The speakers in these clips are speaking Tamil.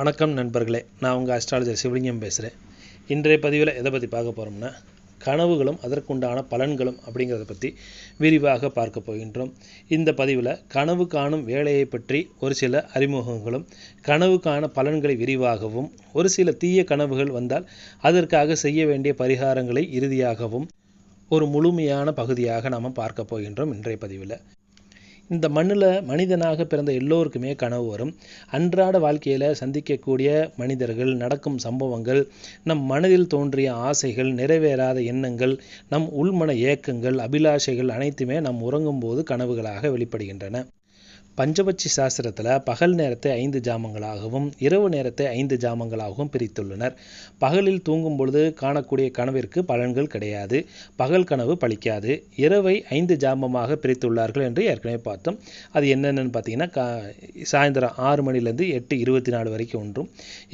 வணக்கம் நண்பர்களே நான் உங்கள் அஸ்ட்ராலஜர் சிவலிங்கம் பேசுகிறேன் இன்றைய பதிவில் எதை பற்றி பார்க்க போகிறோம்னா கனவுகளும் அதற்குண்டான பலன்களும் அப்படிங்கிறத பற்றி விரிவாக பார்க்க போகின்றோம். இந்த பதிவில் கனவு காணும் வேலையை பற்றி ஒரு சில அறிமுகங்களும் கனவுக்கான பலன்களை விரிவாகவும் ஒரு சில தீய கனவுகள் வந்தால் அதற்காக செய்ய வேண்டிய பரிகாரங்களை இறுதியாகவும் ஒரு முழுமையான பகுதியாக நாம் பார்க்க போகின்றோம் இன்றைய பதிவில். இந்த மண்ணில் மனிதனாக பிறந்த எல்லோருக்குமே கனவு வரும். அன்றாட வாழ்க்கையில் சந்திக்கக்கூடிய மனிதர்கள் நடக்கும் சம்பவங்கள் நம் மனதில் தோன்றிய ஆசைகள் நிறைவேறாத எண்ணங்கள் நம் உள்மன ஏக்கங்கள் அபிலாஷைகள் அனைத்துமே நம் உறங்கும் போது கனவுகளாக வெளிப்படுகின்றன. பஞ்சபட்சி சாஸ்திரத்தில் பகல் நேரத்தை ஐந்து ஜாமங்களாகவும் இரவு நேரத்தை ஐந்து ஜாமங்களாகவும் பிரித்துள்ளனர். பகலில் தூங்கும் பொழுது காணக்கூடிய கனவிற்கு பலன்கள் கிடையாது. பகல் கனவு பழிக்காது. இரவை ஐந்து ஜாமமாக பிரித்துள்ளார்கள் என்று ஏற்கனவே பார்த்தோம். அது என்னென்னு பார்த்தீங்கன்னா கா சாயந்தரம் ஆறு மணிலேருந்து எட்டு இருபத்தி நாலு வரைக்கும் ஒன்றும்.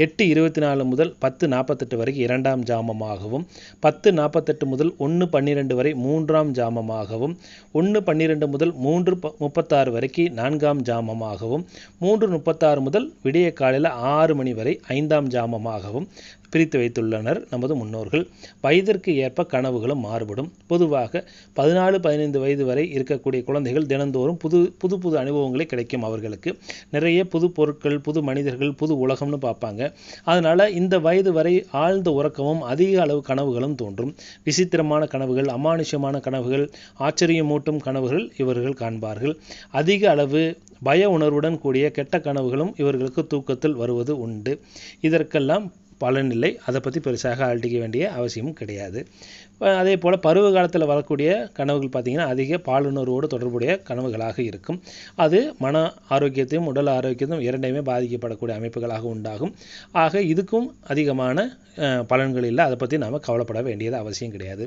எட்டு இருபத்தி நாலு முதல் பத்து நாற்பத்தெட்டு வரைக்கும் இரண்டாம் ஜாமமாகவும் பத்து நாற்பத்தெட்டு முதல் ஒன்று பன்னிரெண்டு வரை மூன்றாம் ஜாமமாகவும் ஒன்று பன்னிரெண்டு முதல் மூன்று முப்பத்தாறு வரைக்கும் நான்காம் ஜாமமாகவும் மூன்று முப்பத்தாறு முதல் விடிய காலையில் ஆறு மணி வரை ஐந்தாம் ஜாமமாகவும் பிரித்து வைத்துள்ளனர் நமது முன்னோர்கள். வயதிற்கு ஏற்ப கனவுகளும் மாறுபடும். பொதுவாக பதினாலு பதினைந்து வயது வரை இருக்கக்கூடிய குழந்தைகள் தினந்தோறும் புது புது புது அனுபவங்களை கிடைக்கும் அவர்களுக்கு. நிறைய புது பொருட்கள் புது மனிதர்கள் புது உலகம்னு பார்ப்பாங்க. அதனால் இந்த வயது வரை ஆழ்ந்த உறக்கமும் அதிக அளவு கனவுகளும் தோன்றும். விசித்திரமான கனவுகள் அமானுஷ்யமான கனவுகள் ஆச்சரியமூட்டும் கனவுகள் இவர்கள் காண்பார்கள். அதிக அளவு பய உணர்வுடன் கூடிய கெட்ட கனவுகளும் இவர்களுக்கு தூக்கத்தில் வருவது உண்டு. இதற்கெல்லாம் பலன் இல்லை. அதை பற்றி பெருசாக அழட்டிக்க வேண்டிய அவசியமும் கிடையாது. அதே போல் பருவ காலத்தில் வரக்கூடிய கனவுகள் பார்த்திங்கன்னா அதிக பாலுணர்வோடு தொடர்புடைய கனவுகளாக இருக்கும். அது மன ஆரோக்கியத்தையும் உடல் ஆரோக்கியத்தையும் இரண்டையுமே பாதிக்கப்படக்கூடிய அமைப்புகளாக உண்டாகும். ஆக இதுக்கும் அதிகமான பலன்கள் இல்லை. அதை பற்றி நாம் கவலைப்பட வேண்டியது அவசியம் கிடையாது.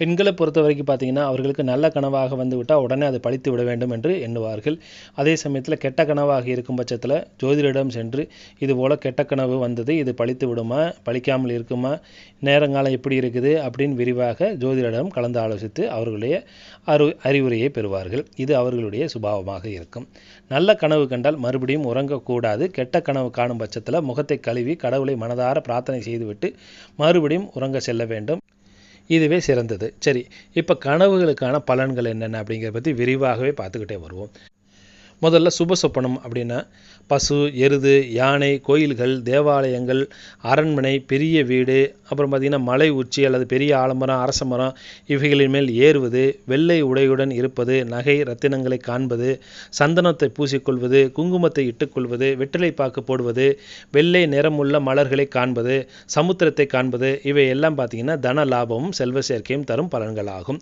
பெண்களை பொறுத்த வரைக்கும் பார்த்தீங்கன்னா அவர்களுக்கு நல்ல கனவாக வந்து விட்டால் உடனே அதை பழித்து விட வேண்டும் என்று எண்ணுவார்கள். அதே சமயத்தில் கெட்ட கனவாக இருக்கும் பட்சத்தில் ஜோதிடரிடம் சென்று இது போல் கெட்ட கனவு வந்தது இது பழித்து விடுமா பழிக்காமல் இருக்குமா நேரங்காலம் எப்படி இருக்குது அப்படின்னு விரிவாக ஜோதிடரிடம் கலந்து ஆலோசித்து அவர்களுடைய அறி அறிவுரையை பெறுவார்கள். இது அவர்களுடைய சுபாவமாக இருக்கும். நல்ல கனவு கண்டால் மறுபடியும் உறங்கக்கூடாது. கெட்ட கனவு காணும் பட்சத்தில் முகத்தை கழுவி கடவுளை மனதார பிரார்த்தனை செய்துவிட்டு மறுபடியும் உறங்க செல்ல வேண்டும். இதுவே சிறந்தது. சரி இப்போ கனவுகளுக்கான பலன்கள் என்னென்ன அப்படிங்கிறத பற்றி விரிவாகவே பார்த்துக்கிட்டே வருவோம். முதல்ல சுப சொப்பனம் அப்படின்னா பசு எருது யானை கோயில்கள் தேவாலயங்கள் அரண்மனை பெரிய வீடு அப்புறம் பார்த்திங்கன்னா மலை உச்சி அல்லது பெரிய ஆலமரம் அரச மரம் இவைகளின் மேல் ஏறுவது வெள்ளை உடையுடன் இருப்பது நகை ரத்தினங்களை காண்பது சந்தனத்தை பூசிக்கொள்வது குங்குமத்தை இட்டுக்கொள்வது வெற்றிலை பாக்கு போடுவது வெள்ளை நிறமுள்ள மலர்களை காண்பது சமுத்திரத்தை காண்பது இவை எல்லாம் பார்த்திங்கன்னா தன லாபமும் செல்வ சேர்க்கையும் தரும் பலன்களாகும்.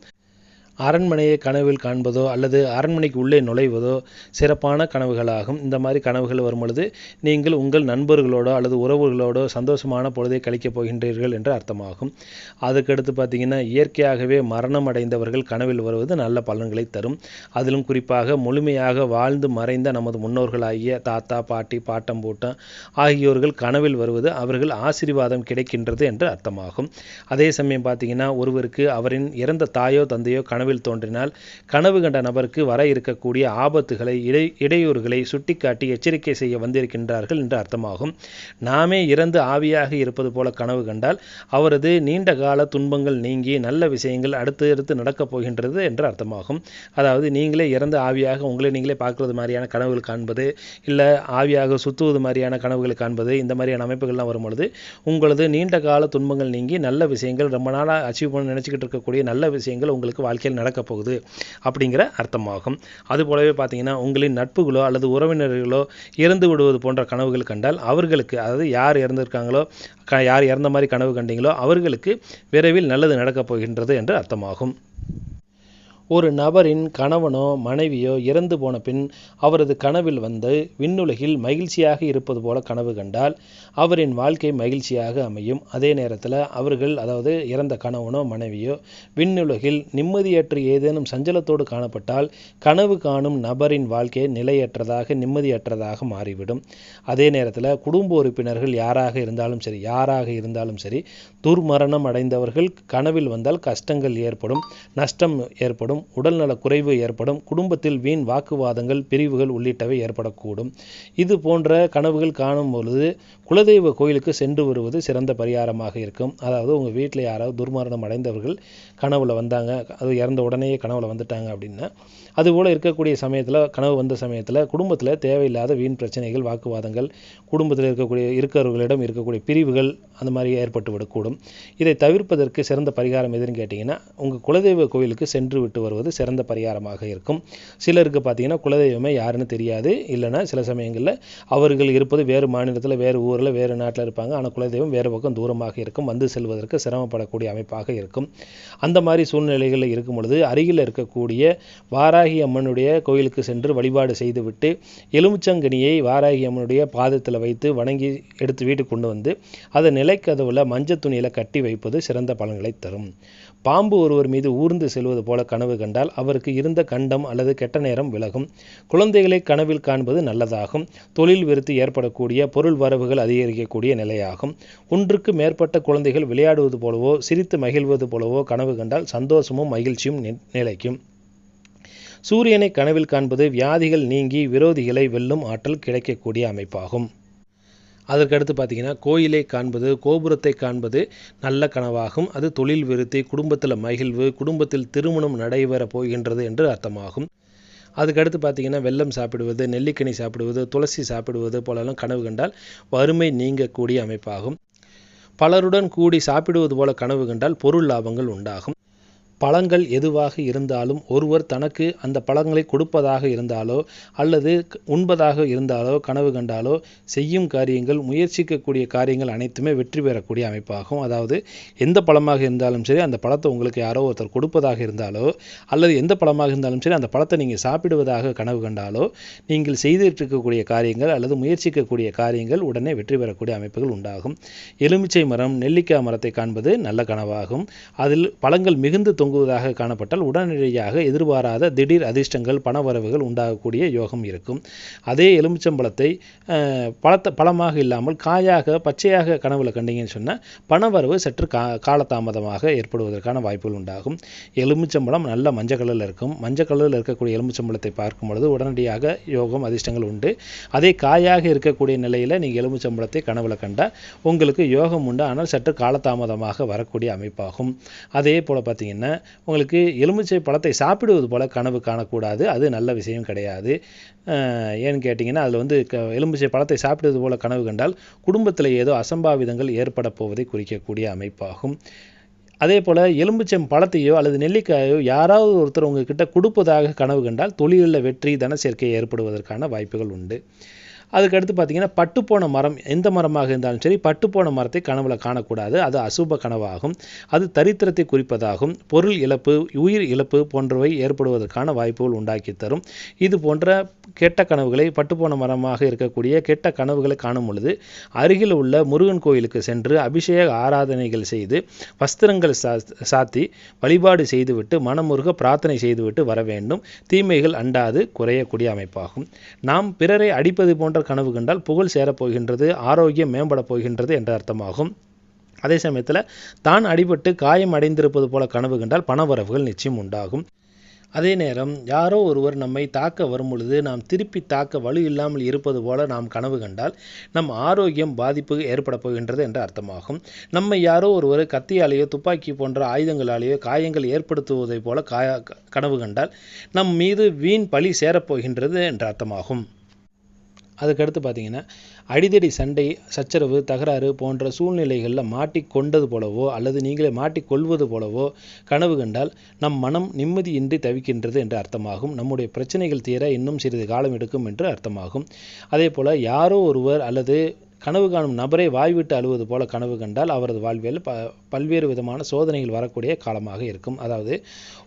அரண்மனையை கனவில் காண்பதோ அல்லது அரண்மனைக்கு உள்ளே நுழைவதோ சிறப்பான கனவுகளாகும். இந்த மாதிரி கனவுகள் வரும் பொழுது நீங்கள் உங்கள் நண்பர்களோடோ அல்லது உறவுகளோடோ சந்தோஷமான பொழுதை கழிக்கப் போகின்றீர்கள் என்று அர்த்தமாகும். அதுக்கடுத்து பார்த்தீங்கன்னா இயற்கையாகவே மரணம் அடைந்தவர்கள் கனவில் வருவது நல்ல பலன்களை தரும். அதிலும் குறிப்பாக முழுமையாக வாழ்ந்து மறைந்த நமது முன்னோர்களாகிய தாத்தா பாட்டி பாட்டம் பூட்டம் ஆகியோர்கள் கனவில் வருவது அவர்கள் ஆசீர்வாதம் கிடைக்கின்றது என்று அர்த்தமாகும். அதே சமயம் பார்த்தீங்கன்னா ஒருவருக்கு அவரின் இறந்த தாயோ தந்தையோ கனவு கனவில் தோன்றினால் கனவு கண்ட நபருக்கு வர இருக்கக்கூடிய ஆபத்துகளை இடை இடையூறுகளை சுட்டிக்காட்டி எச்சரிக்கை செய்ய வந்திருக்கின்றார்கள் என்று அர்த்தமாகும். நாமே இறந்து ஆவியாக இருப்பது போல கனவு கண்டால் அவரது நீண்ட கால துன்பங்கள் நீங்கி நல்ல விஷயங்கள் அடுத்து அடுத்து நடக்கப் போகின்றது என்று அர்த்தமாகும். அதாவது நீங்களே இறந்து ஆவியாக உங்களை நீங்களே பார்க்கறது மாதிரியான கனவுகள் காண்பது இல்லை ஆவியாக சுற்றுவது மாதிரியான கனவுகளை காண்பது இந்த மாதிரியான அமைப்புகள்லாம் வரும்பொழுது உங்களது நீண்ட கால துன்பங்கள் நீங்கி நல்ல விஷயங்கள் ரொம்ப நாளாக அச்சீவ் பண்ண நினச்சிக்கிட்டு இருக்கக்கூடிய நல்ல விஷயங்கள் உங்களுக்கு வாழ்க்கையில் நடக்கப் போகுது அப்படிங்கிற அர்த்தமாகும். அதுபோலவே பார்த்தீங்கன்னா உங்களின் நட்புகளோ அல்லது உறவினர்களோ இறந்து விடுவது போன்ற கனவுகள் கண்டால் அவர்களுக்கு அதாவது யார் இறந்திருக்காங்களோ க யார் இறந்த மாதிரி கனவு கண்டீங்களோ அவர்களுக்கு விரைவில் நல்லது நடக்கப் போகின்றது என்று அர்த்தமாகும். ஒரு நபரின் கணவனோ மனைவியோ இறந்து போன பின் அவரது கனவில் வந்து விண்ணுலகில் மகிழ்ச்சியாக இருப்பது போல கனவு கண்டால் அவரின் வாழ்க்கை மகிழ்ச்சியாக அமையும். அதே நேரத்தில் அவர்கள் அதாவது இறந்த கணவனோ மனைவியோ விண்ணுலகில் நிம்மதியற்று ஏதேனும் சஞ்சலத்தோடு காணப்பட்டால் கனவு காணும் நபரின் வாழ்க்கை நிலையற்றதாக நிம்மதியற்றதாக மாறிவிடும். அதே நேரத்தில் குடும்ப உறுப்பினர்கள் யாராக இருந்தாலும் சரி யாராக இருந்தாலும் சரி துர்மரணம் அடைந்தவர்கள் கனவில் வந்தால் கஷ்டங்கள் ஏற்படும் நஷ்டம் ஏற்படும். ஏற்படும் உடல்நல குறைவு ஏற்படும் குடும்பத்தில் வீண் வாக்குவாதங்கள் பிரிவுகள் உள்ளிட்டவை ஏற்படக்கூடும். இது போன்ற கனவுகள் காணும் பொழுது குலதெய்வ கோயிலுக்கு சென்று வருவது சிறந்த பரிகாரமாக இருக்கும். அதாவது உங்கள் வீட்டில் யாராவது துர்மரணம் அடைந்தவர்கள் கனவுல வந்தாங்க அது இறந்த உடனேயே கனவுல வந்துட்டாங்க அப்படின்னா அதுபோல் இருக்கக்கூடிய சமயத்தில் கனவு வந்த சமயத்தில் குடும்பத்தில் தேவையில்லாத வீண் பிரச்சனைகள் வாக்குவாதங்கள் குடும்பத்தில் இருக்கக்கூடிய இருக்கிறவர்களிடம் இருக்கக்கூடிய பிரிவுகள் அந்த மாதிரி ஏற்பட்டு விடக்கூடும். இதை தவிர்ப்பதற்கு சிறந்த பரிகாரம் எதுன்னு கேட்டிங்கன்னா உங்கள் குலதெய்வ கோயிலுக்கு சென்று விட்டு வருவது சிறந்த பரிகாரமாக இருக்கும். சிலருக்கு பார்த்தீங்கன்னா குலதெய்வமே யாருன்னு தெரியாது. இல்லைன்னா சில சமயங்களில் அவர்கள் இருப்பது வேறு மாநிலத்தில் வேறு ஊரில் வேறு நாட்டில் இருப்பாங்க. ஆனால் குலதெய்வம் வேறு பக்கம் தூரமாக இருக்கும். வந்து செல்வதற்கு சிரமப்படக்கூடிய அமைப்பாக இருக்கும். அந்த மாதிரி சூழ்நிலைகளில் இருக்கும் பொழுது அருகில் இருக்கக்கூடிய வாராகி அம்மனுடைய கோயிலுக்கு சென்று வழிபாடு செய்துவிட்டு எலுமிச்சங்கனியை வாராகி அம்மனுடைய பாதத்தில் வைத்து வணங்கி எடுத்து வீட்டுக்கு கொண்டு வந்து அதை நிலைக்கதவுல மஞ்சள் துணியில் கட்டி வைப்பது சிறந்த பலன்களை தரும். பாம்பு ஒருவர் மீது ஊர்ந்து செல்வது போல கனவு கண்டால் அவருக்கு இருந்த கண்டம் அல்லது கெட்ட நேரம் விலகும். குழந்தைகளை கனவில் காண்பது நல்லதாகும். தொழில் விருத்தி ஏற்படக்கூடிய பொருள் வரவுகள் அதிகரிக்கக்கூடிய நிலையாகும். ஒன்றுக்கு மேற்பட்ட குழந்தைகள் விளையாடுவது போலவோ சிரித்து மகிழ்வது போலவோ கனவு கண்டால் சந்தோஷமும் மகிழ்ச்சியும் நிலைக்கும். சூரியனை கனவில் காண்பது வியாதிகள் நீங்கி விரோதிகளை வெல்லும் ஆற்றல் கிடைக்கக்கூடிய அமைப்பாகும். அதற்கடுத்து பார்த்தீங்கன்னா கோயிலை காண்பது கோபுரத்தை காண்பது நல்ல கனவாகும். அது தொழில் விருத்தி குடும்பத்தில் மகிழ்வு குடும்பத்தில் திருமணம் நடைபெற போகின்றது என்று அர்த்தமாகும். அதுக்கடுத்து பார்த்தீங்கன்னா வெள்ளம் சாப்பிடுவது நெல்லிக்கனி சாப்பிடுவது துளசி சாப்பிடுவது போலெல்லாம் கனவு கண்டால் வறுமை நீங்கக்கூடிய அமைப்பாகும். பலருடன் கூடி சாப்பிடுவது போல கனவு கண்டால் பொருள் லாபங்கள் உண்டாகும். பழங்கள் எதுவாக இருந்தாலும் ஒருவர் தனக்கு அந்த பழங்களை கொடுப்பதாக இருந்தாலோ அல்லது உண்பதாக இருந்தாலோ கனவு கண்டாலோ செய்யும் காரியங்கள் முயற்சிக்கக்கூடிய காரியங்கள் அனைத்துமே வெற்றி பெறக்கூடிய அமைப்பாகும். அதாவது எந்த பழமாக இருந்தாலும் சரி அந்த பழத்தை உங்களுக்கு யாரோ ஒருத்தர் கொடுப்பதாக இருந்தாலோ அல்லது எந்த பழமாக இருந்தாலும் சரி அந்த பழத்தை நீங்கள் சாப்பிடுவதாக கனவு கண்டாலோ நீங்கள் செய்திருக்கக்கூடிய இருக்கக்கூடிய காரியங்கள் அல்லது முயற்சிக்கக்கூடிய காரியங்கள் உடனே வெற்றி பெறக்கூடிய அமைப்புகள் உண்டாகும். எலுமிச்சை மரம் நெல்லிக்காய் மரத்தை காண்பது நல்ல கனவாகும். அதில் பழங்கள் மிகுந்து தொங்குவதாக காணப்பட்டால் உடனடியாக எதிர்பாராத திடீர் அதிர்ஷ்டங்கள் பணவரவுகள் உண்டாகக்கூடிய யோகம் இருக்கும். அதே எலுமிச்சம்பழத்தை பழத்த பழமாக இல்லாமல் காயாக பச்சையாக கனவுல கண்டீங்கன்னு சொன்னால் பணவரவு சற்று கா காலதாமதமாக ஏற்படுவதற்கான வாய்ப்புகள் உண்டாகும். எலுமிச்சம்பழம் நல்ல மஞ்சள் கலரில் இருக்கும். மஞ்சள் கலரில் இருக்கக்கூடிய எலுமிச்சம்பழத்தை பார்க்கும் பொழுது உடனடியாக யோகம் அதிர்ஷ்டங்கள் உண்டு. அதே காயாக இருக்கக்கூடிய நிலையில் நீங்கள் எலுமிச்சம்பழத்தை கனவுல கண்டால் உங்களுக்கு யோகம் உண்டு. ஆனால் சற்று காலதாமதமாக வரக்கூடிய அமைப்பாகும். அதே போல் பார்த்தீங்கன்னா உங்களுக்கு எலுமிச்சை பழத்தை சாப்பிடுவது போல கனவு காணக்கூடாது. அது நல்ல விஷயம் கிடையாது. ஏன்னு கேட்டிங்கன்னா அதில் வந்து க எலுமிச்சை பழத்தை சாப்பிடுவது போல கனவு கண்டால் குடும்பத்தில் ஏதோ அசம்பாவிதங்கள் ஏற்பட போவதை குறிக்கக்கூடிய அமைப்பாகும். அதே போல் எலும்புச்சம் பழத்தையோ அல்லது நெல்லிக்காயோ யாராவது ஒருத்தர் உங்ககிட்ட கொடுப்பதாக கனவு கண்டால் தொழிலில் வெற்றி தன சேர்க்கை ஏற்படுவதற்கான வாய்ப்புகள் உண்டு. அதுக்கடுத்து பார்த்தீங்கன்னா பட்டுப்போன மரம் எந்த மரமாக இருந்தாலும் சரி பட்டுப்போன மரத்தை கனவில் காணக்கூடாது. அது அசுப கனவாகும். அது தரித்திரத்தை குறிப்பதாகும். பொருள் இழப்பு உயிர் இழப்பு போன்றவை ஏற்படுவதற்கான வாய்ப்புகள் உண்டாக்கி தரும். இது போன்ற கெட்ட கனவுகளை பட்டுப்போன மரமாக இருக்கக்கூடிய கெட்ட கனவுகளை காணும் பொழுது அருகில் உள்ள முருகன் கோயிலுக்கு சென்று அபிஷேக ஆராதனைகள் செய்து வஸ்திரங்கள் சா சாத்தி வழிபாடு செய்துவிட்டு மனமுருக பிரார்த்தனை செய்துவிட்டு வர வேண்டும். தீமைகள் அண்டாது குறையக்கூடிய அமைப்பாகும். நாம் பிறரை அடிப்பது போன்ற கனவு கண்டால் புகழ் சேரப்போகின்றது ஆரோக்கியம் மேம்படப் போகின்றது என்ற அர்த்தமாகும். அதே சமயத்தில் தான் அடிபட்டு காயம் அடைந்திருப்பது போல கனவு கண்டால் பணவரவுகள் நிச்சயம் உண்டாகும். அதே நேரம் யாரோ ஒருவர் நம்மை தாக்க வரும் பொழுது நாம் திருப்பி தாக்க வலு இல்லாமல் இருப்பது போல நாம் கனவு கண்டால் நம் ஆரோக்கியம் பாதிப்பு ஏற்பட போகின்றது என்ற அர்த்தமாகும். நம்மை யாரோ ஒருவர் கத்தியாலேயோ துப்பாக்கி போன்ற ஆயுதங்களாலேயோ காயங்கள் ஏற்படுத்துவதை போல காய கனவு கண்டால் நம் மீது வீண் பழி சேரப்போகின்றது என்ற அர்த்தமாகும். அதுக்கடுத்து பார்த்தீங்கன்னா அடிதடி சண்டை சச்சரவு தகராறு போன்ற சூழ்நிலைகளில் மாட்டிக்கொண்டது போலவோ அல்லது நீங்களே மாட்டிக்கொள்வது போலவோ கனவு கண்டால் நம் மனம் நிம்மதியின்றி தவிக்கின்றது என்று அர்த்தமாகும். நம்முடைய பிரச்சனைகள் தீர இன்னும் சிறிது காலம் எடுக்கும் என்று அர்த்தமாகும். அதே போல் யாரோ ஒருவர் அல்லது கனவு காணும் நபரை வாய்விட்டு அழுவது போல கனவு கண்டால் அவரது வாழ்வியல் ப பல்வேறு விதமான சோதனைகள் வரக்கூடிய காலமாக இருக்கும். அதாவது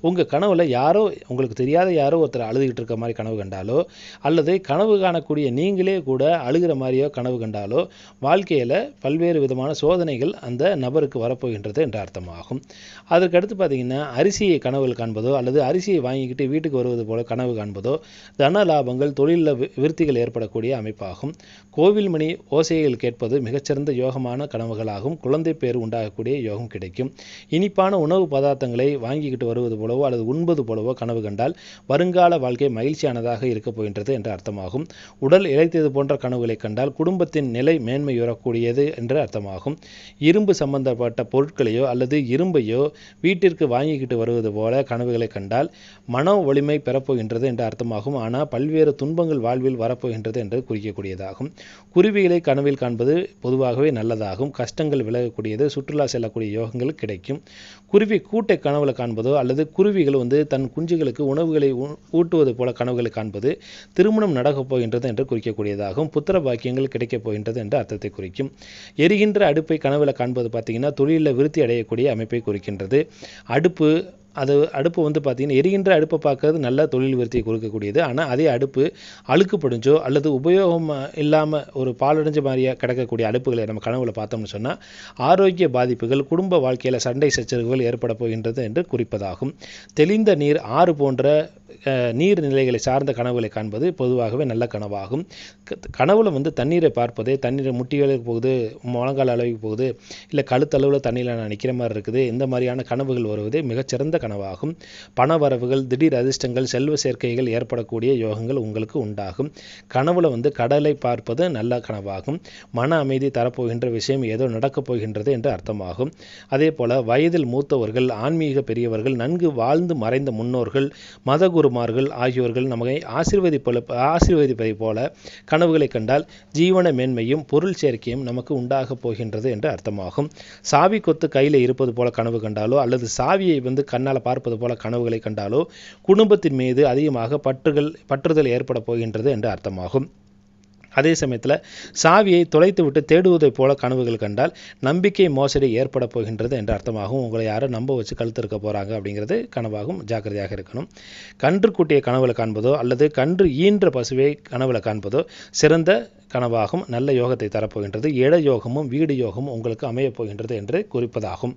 உங்கள் கனவில் யாரோ உங்களுக்கு தெரியாத யாரோ ஒருத்தர் அழுதுகிட்டு இருக்க மாதிரி கனவு கண்டாலோ அல்லது கனவு காணக்கூடிய நீங்களே கூட அழுகிற மாதிரியோ கனவு கண்டாலோ வாழ்க்கையில் பல்வேறு விதமான சோதனைகள் அந்த நபருக்கு வரப்போகின்றது என்ற அர்த்தமாகும். அதற்கடுத்து பார்த்தீங்கன்னா அரிசியை கனவுகள் காண்பதோ அல்லது அரிசியை வாங்கிக்கிட்டு வீட்டுக்கு வருவது போல கனவு காண்பதோ தன லாபங்கள் தொழிலில் வி- விருத்திகள் ஏற்படக்கூடிய அமைப்பாகும். கோவில் மணி ஓசையை குழந்தைகள் கேட்பது மிகச்சிறந்த யோகமான கனவுகளாகும். குழந்தை பேர் உண்டாகக்கூடிய யோகம் கிடைக்கும். இனிப்பான உணவு பதார்த்தங்களை வாங்கிக்கிட்டு வருவது போலவோ அல்லது உண்பது போலவோ கனவு கண்டால் வருங்கால வாழ்க்கை மகிழ்ச்சியானதாக இருக்கப் போகின்றது என்று அர்த்தமாகும். உடல் இழைத்தது போன்ற கனவுகளை கண்டால் குடும்பத்தின் நிலை மேன்மையுறக்கூடியது என்று அர்த்தமாகும். இரும்பு சம்பந்தப்பட்ட பொருட்களையோ அல்லது இரும்பையோ வீட்டிற்கு வாங்கிக்கிட்டு வருவது போல கனவுகளை கண்டால் மன வலிமை பெறப்போகின்றது என்று அர்த்தமாகும். ஆனால் பல்வேறு துன்பங்கள் வாழ்வில் வரப்போகின்றது என்று குறிக்கக்கூடியதாகும். குருவிகளை கனவில் காண்பது பொதுவாகவே நல்லதாகும். கஷ்டங்கள் விலகக்கூடியது சுற்றுலா செல்லக்கூடிய யோகங்கள் கிடைக்கும். குருவி கூட்டை கனவுல காண்பதோ அல்லது குருவிகள் வந்து தன் குஞ்சுகளுக்கு உணவுகளை ஊட்டுவது போல கனவுகளை காண்பது திருமணம் நடக்கப் போகின்றது என்று குறிக்கக்கூடியதாகும். புத்திர பாக்கியங்கள் கிடைக்கப் போகின்றது என்ற அர்த்தத்தை குறிக்கும். எரிகின்ற அடுப்பை கனவுல காண்பது பார்த்தீங்கன்னா தொழிலில் விருத்தி அடையக்கூடிய அமைப்பை குறிக்கின்றது. அடுப்பு அது அடுப்பு வந்து பார்த்திங்கன்னா எரிகின்ற அடுப்பை பார்க்கறது நல்ல தொழில் விருத்தியை கொடுக்கக்கூடியது. ஆனால் அதே அடுப்பு அழுக்கு படிஞ்சோ அல்லது உபயோகம் இல்லாமல் ஒரு பாலடைஞ்ச மாதிரியா கிடக்கக்கூடிய அடுப்புகளை நம்ம கனவுல பார்த்தோம்னு சொன்னால் ஆரோக்கிய பாதிப்புகள் குடும்ப வாழ்க்கையில் சண்டை சச்சரவுகள் ஏற்பட போகின்றது என்று குறிப்பதாகும். தெளிந்த நீர் ஆறு போன்ற நீர்நிலைகளை நீர் நிலைகளை சார்ந்த கனவுகளை காண்பது பொதுவாகவே நல்ல கனவாகும். கனவுல வந்து தண்ணீரை பார்ப்பது தண்ணீரை முட்டிகளுக்கு போகுது முழங்கால் அளவுக்கு போகுது இல்லை கழுத்தளவில் தண்ணியில் நான் நிற்கிற மாதிரி இருக்குது இந்த மாதிரியான கனவுகள் வருவது மிகச்சிறந்த கனவாகும். பண வரவுகள் திடீர் அதிர்ஷ்டங்கள் செல்வ சேர்க்கைகள் ஏற்படக்கூடிய யோகங்கள் உங்களுக்கு உண்டாகும். கனவுல வந்து கடலை பார்ப்பது நல்ல கனவாகும். மன அமைதி தரப்போகின்ற விஷயம் ஏதோ நடக்கப் போகின்றது என்று அர்த்தமாகும். அதே போல வயதில் மூத்தவர்கள் ஆன்மீக பெரியவர்கள் நன்கு வாழ்ந்து மறைந்த முன்னோர்கள் மதகுரு மதகுருமார்கள் ஆகியோர்கள் நம்மை ஆசீர்வதிப்பல ஆசீர்வதிப்பதை போல கனவுகளை கண்டால் ஜீவன மேன்மையும் பொருள் சேர்க்கையும் நமக்கு உண்டாகப் போகின்றது என்று அர்த்தமாகும். சாவி கொத்து கையில் இருப்பது போல கனவு கண்டாலோ அல்லது சாவியை வந்து கண்ணால் பார்ப்பது போல கனவுகளை கண்டாலோ குடும்பத்தின் மீது அதிகமாக பற்றுகள் பற்றுதல் ஏற்பட போகின்றது என்று அர்த்தமாகும். அதே சமயத்தில் சாவியை தொலைத்துவிட்டு தேடுவதைப் போல கனவுகள் கண்டால் நம்பிக்கை மோசடி ஏற்பட போகின்றது என்ற அர்த்தமாகவும் உங்களை யாரும் நம்ப வச்சு கழுத்திருக்க போகிறாங்க அப்படிங்கிறது கனவாகும் ஜாக்கிரதையாக இருக்கணும். கன்று கூட்டிய கனவுல காண்பதோ அல்லது கன்று ஈன்ற பசுவை கனவுல காண்பதோ சிறந்த கனவாகும் நல்ல யோகத்தை தரப்போகின்றது. இட யோகமும் வீடு யோகமும் உங்களுக்கு அமையப் போகின்றது என்று குறிப்பதாகும்.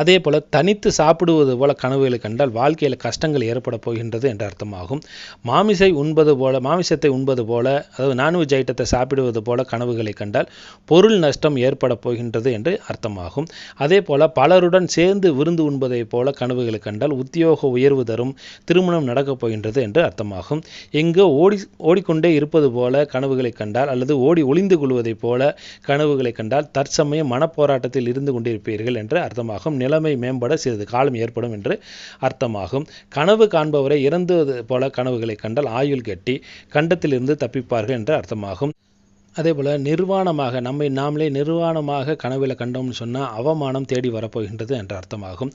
அதே போல தனித்து சாப்பிடுவது போல கனவுகளை கண்டால் வாழ்க்கையில் கஷ்டங்கள் ஏற்பட போகின்றது என்று அர்த்தமாகும். மாமிசை உண்பது போல மாமிசத்தை உண்பது போல அதாவது நான்வெஜ் ஐட்டத்தை சாப்பிடுவது போல கனவுகளை கண்டால் பொருள் நஷ்டம் ஏற்பட போகின்றது என்று அர்த்தமாகும். அதே போல பலருடன் சேர்ந்து விருந்து உண்பதை போல கனவுகளை கண்டால் உத்தியோக உயர்வு தரும் திருமணம் நடக்கப் போகின்றது என்று அர்த்தமாகும். எங்கோ ஓடி ஓடிக்கொண்டே இருப்பது போல கனவுகளை கண்டால் அல்லது ஓடி ஒளிந்து கொள்வதைப் போல கனவுகளை கண்டால் தற்சமயம் மனப்போராட்டத்தில் இருந்து கொண்டிருப்பீர்கள் என்று அர்த்தமாகும். நிலைமை மேம்பட சிறிது காலம் ஏற்படும் என்று அர்த்தமாகும். கனவு காண்பவரை இறந்தது போல கனவுகளை கண்டால் ஆயுள் கட்டி கண்டத்திலிருந்து தப்பிப்பார்கள் என்று அர்த்தமாகும். அதே போல் நிர்வாணமாக நம்மை நாமளே நிர்வாணமாக கனவில் கண்டோம்னு சொன்னால் அவமானம் தேடி வரப்போகின்றது என்ற அர்த்தமாகும்.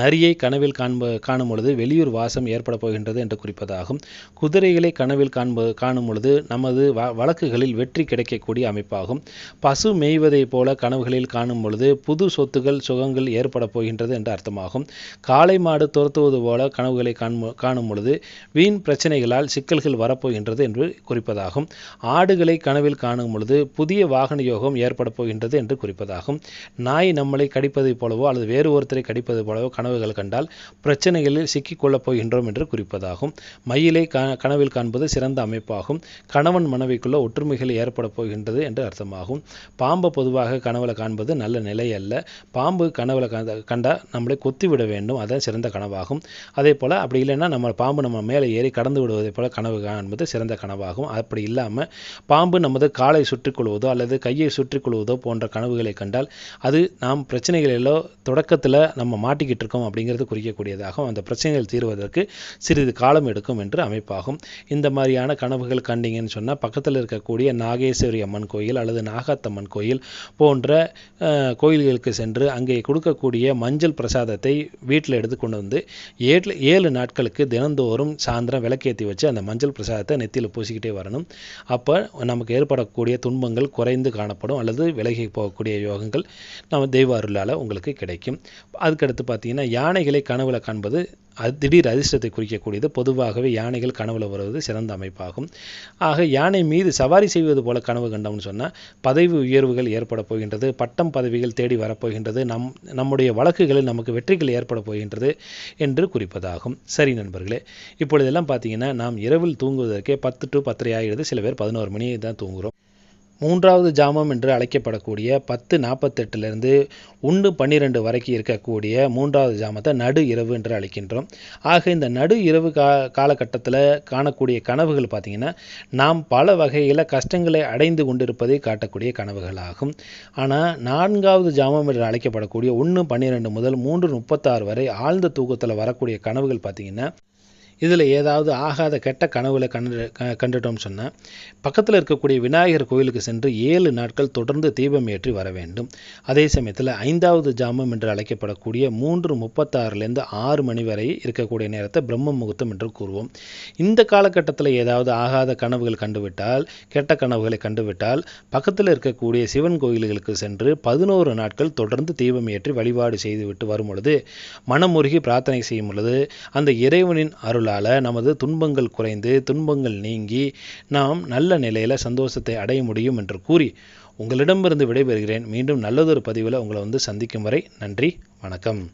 நரியை கனவில் காண்ப காணும் பொழுது வெளியூர் வாசம் ஏற்பட போகின்றது என்று குறிப்பதாகும். குதிரைகளை கனவில் காண்ப காணும் பொழுது நமது வ வழக்குகளில் வெற்றி கிடைக்கக்கூடிய அமைப்பாகும். பசு மேய்வதைப் போல கனவுகளில் காணும் பொழுது புது சொத்துகள் சுகங்கள் ஏற்பட போகின்றது என்ற அர்த்தமாகும். காளை மாடு துரத்துவது போல கனவுகளை காணும் காணும் பொழுது வீண் பிரச்சனைகளால் சிக்கல்கள் வரப்போகின்றது என்று குறிப்பதாகும். ஆடுகளை கனவில் காணும் பொழுது புதிய வாகன யோகம் ஏற்பட போகின்றது என்று குறிப்பதாகும். நாய் நம்மளை கடிப்பதைப் போலவோ அல்லது வேறு ஒருத்தரை கடிப்பது போலவோ கனவுகள் கண்டால் பிரச்சனைகளில் சிக்கிக்கொள்ளப் போகின்றோம் என்று குறிப்பதாகும். மயிலை கனவில் காண்பது சிறந்த அமைப்பாகும். கணவன் மனைவிக்குள்ள ஒற்றுமைகள் ஏற்பட போகின்றது என்று அர்த்தமாகும். பாம்பை பொதுவாக கனவுல காண்பது நல்ல நிலை அல்ல. பாம்பு கனவுல கண்ட கண்டா நம்மளை கொத்தி விட வேண்டும். அதான் சிறந்த கனவாகும். அதே போல் அப்படி இல்லைன்னா நம்ம பாம்பு நம்ம மேலே ஏறி கடந்து விடுவதைப் போல கனவு காண்பது சிறந்த கனவாகும். அப்படி இல்லாமல் பாம்பு நமது காலை சுற்றிக்கொள்வதோ அல்லது கையை சுற்றிக்கொள்வதோ போன்ற கனவுகளை கண்டால் அது நாம் பிரச்சனைகளிலோ தொடக்கத்தில் நம்ம மாட்டிக்கிட்டு இருக்கோம் அப்படிங்கிறது குறிக்கக்கூடியதாகும். அந்த பிரச்சனைகள் தீர்வதற்கு சிறிது காலம் எடுக்கும் என்று அமைப்பாகும். இந்த மாதிரியான கனவுகள் கண்டிங்கன்னு சொன்னால் பக்கத்தில் இருக்கக்கூடிய நாகேஸ்வரி அம்மன் கோயில் அல்லது நாகாத்தம்மன் கோயில் போன்ற கோயில்களுக்கு சென்று அங்கே கொடுக்கக்கூடிய மஞ்சள் பிரசாதத்தை வீட்டில் எடுத்து கொண்டு வந்து ஏழு ஏழு நாட்களுக்கு தினந்தோறும் சாயந்தரம் விளக்கேற்றி வச்சு அந்த மஞ்சள் பிரசாதத்தை நெத்தியில் பூசிக்கிட்டே வரணும். அப்போ நமக்கு ஏற்பட ஏற்படக்கூடிய துன்பங்கள் குறைந்து காணப்படும் அல்லது விலகி போகக்கூடிய யோகங்கள் நம்ம தெய்வ அருளால் உங்களுக்கு கிடைக்கும். அதுக்கடுத்து பார்த்தீங்கன்னா யானைகளை கனவுல காண்பது அது திடீர் அதிர்ஷ்டத்தை குறிக்கக்கூடியது. பொதுவாகவே யானைகள் கனவுல வருவது சிறந்த அமைப்பாகும். ஆக யானை மீது சவாரி செய்வது போல கனவு கண்டோம்னு சொன்னால் பதவி உயர்வுகள் ஏற்பட போகின்றது பட்டம் பதவிகள் தேடி வரப்போகின்றது நம் நம்முடைய வழக்குகளில் நமக்கு வெற்றிகள் ஏற்பட போகின்றது என்று குறிப்பதாகும். சரி நண்பர்களே இப்பொழுதெல்லாம் பார்த்தீங்கன்னா நாம் இரவில் தூங்குவதற்கே பத்து டு பத்தரை ஆகிடுது சில பேர் பதினோரு மணியை தான் தூங்குகிறோம் மூன்றாவது ஜாமம் என்று அழைக்கப்படக்கூடிய பத்து நாற்பத்தெட்டுலேருந்து ஒன்று பன்னிரெண்டு வரைக்கும் இருக்கக்கூடிய மூன்றாவது ஜாமத்தை நடு இரவு என்று அழைக்கின்றோம். ஆக இந்த நடு இரவு கா காலகட்டத்தில் காணக்கூடிய கனவுகள் பார்த்திங்கன்னா நாம் பல வகையில் கஷ்டங்களை அடைந்து கொண்டிருப்பதை காட்டக்கூடிய கனவுகளாகும். ஆனால் நான்காவது ஜாமம் என்று அழைக்கப்படக்கூடிய ஒன்று பன்னிரெண்டு முதல் மூன்று முப்பத்தாறு வரை ஆழ்ந்த தூக்கத்தில் வரக்கூடிய கனவுகள் பார்த்திங்கன்னா இதில் ஏதாவது ஆகாத கெட்ட கனவுகளை கண்டு கண்டுட்டோம்னு சொன்னால் பக்கத்தில் இருக்கக்கூடிய விநாயகர் கோயிலுக்கு சென்று ஏழு நாட்கள் தொடர்ந்து தீபம் ஏற்றி வர வேண்டும். அதே சமயத்தில் ஐந்தாவது ஜாமம் என்று அழைக்கப்படக்கூடிய மூன்று முப்பத்தாறுலேருந்து ஆறு மணி வரை இருக்கக்கூடிய நேரத்தை பிரம்ம முகூர்த்தம் என்று கூறுவோம். இந்த காலகட்டத்தில் ஏதாவது ஆகாத கனவுகள் கண்டுவிட்டால் கெட்ட கனவுகளை கண்டுவிட்டால் பக்கத்தில் இருக்கக்கூடிய சிவன் கோயில்களுக்கு சென்று பதினோரு நாட்கள் தொடர்ந்து தீபம் ஏற்றி வழிபாடு செய்துவிட்டு வரும் பொழுது மனமுருகி பிரார்த்தனை செய்யும் பொழுது அந்த இறைவனின் அருள் அருளால் நமது துன்பங்கள் குறைந்து துன்பங்கள் நீங்கி நாம் நல்ல நிலையில் சந்தோஷத்தை அடைய முடியும் என்று கூறி உங்களிடமிருந்து விடைபெறுகிறேன். மீண்டும் நல்லதொரு பதிவில் உங்களை வந்து சந்திக்கும் வரை நன்றி வணக்கம்.